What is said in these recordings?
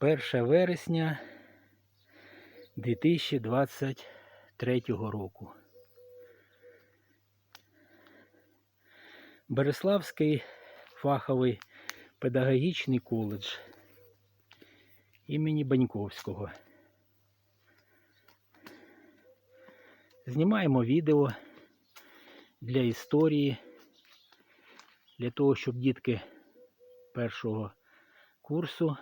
1 вересня 2023 року. Береславський фаховий педагогічний коледж імені Баньковського. Знімаємо відео для історії, для того, щоб дітки першого курсу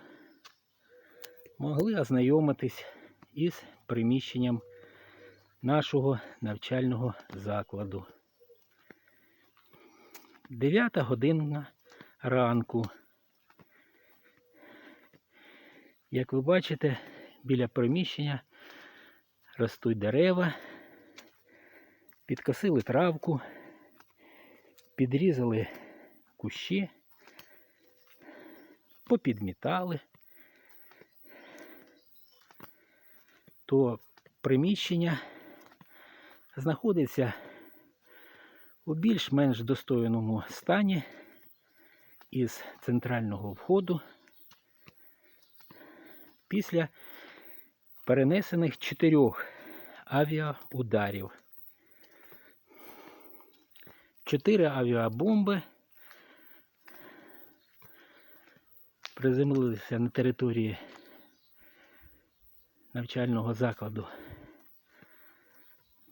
могли ознайомитись із приміщенням нашого навчального закладу. 9 година ранку. Як ви бачите, біля приміщення ростуть дерева, підкосили травку, підрізали кущі, попідмітали. То приміщення знаходиться у більш-менш достойному стані із центрального входу після перенесених чотирьох авіаударів. Чотири авіабомби приземлилися на території навчального закладу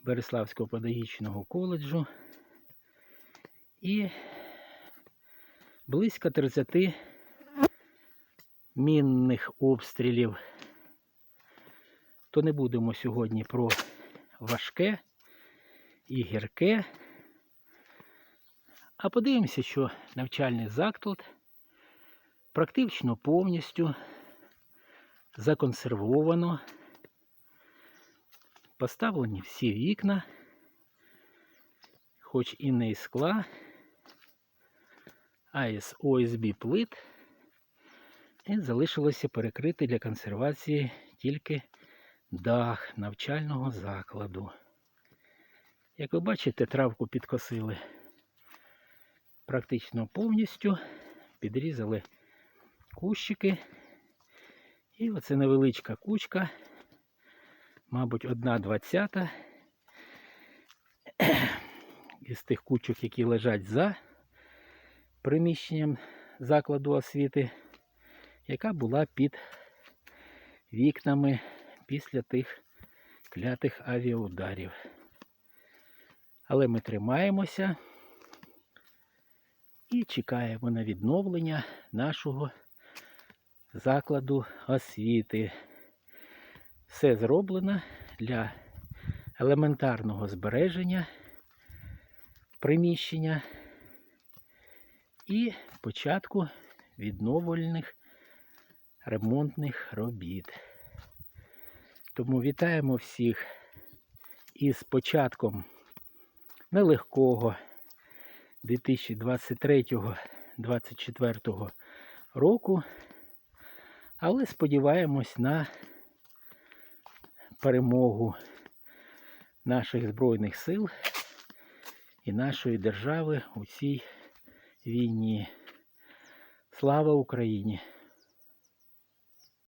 Береславського педагогічного коледжу і близько 30 мінних обстрілів. То не будемо сьогодні про важке і гірке. А подивимося, що навчальний заклад практично повністю законсервовано. Поставлені всі вікна, хоч і не із скла, а із ОСБ плит. І залишилося перекрити для консервації тільки дах навчального закладу. Як ви бачите, травку підкосили практично повністю, підрізали кущики. І оце невеличка кучка, мабуть, одна двадцята із тих кучок, які лежать за приміщенням закладу освіти, яка була під вікнами після тих клятих авіаударів. Але ми тримаємося і чекаємо на відновлення нашого закладу освіти. Все зроблено для елементарного збереження приміщення і початку відновлювальних ремонтних робіт. Тому вітаємо всіх із початком нелегкого 2023-2024 року. Але сподіваємось на перемогу наших Збройних сил і нашої держави у цій війні. Слава Україні!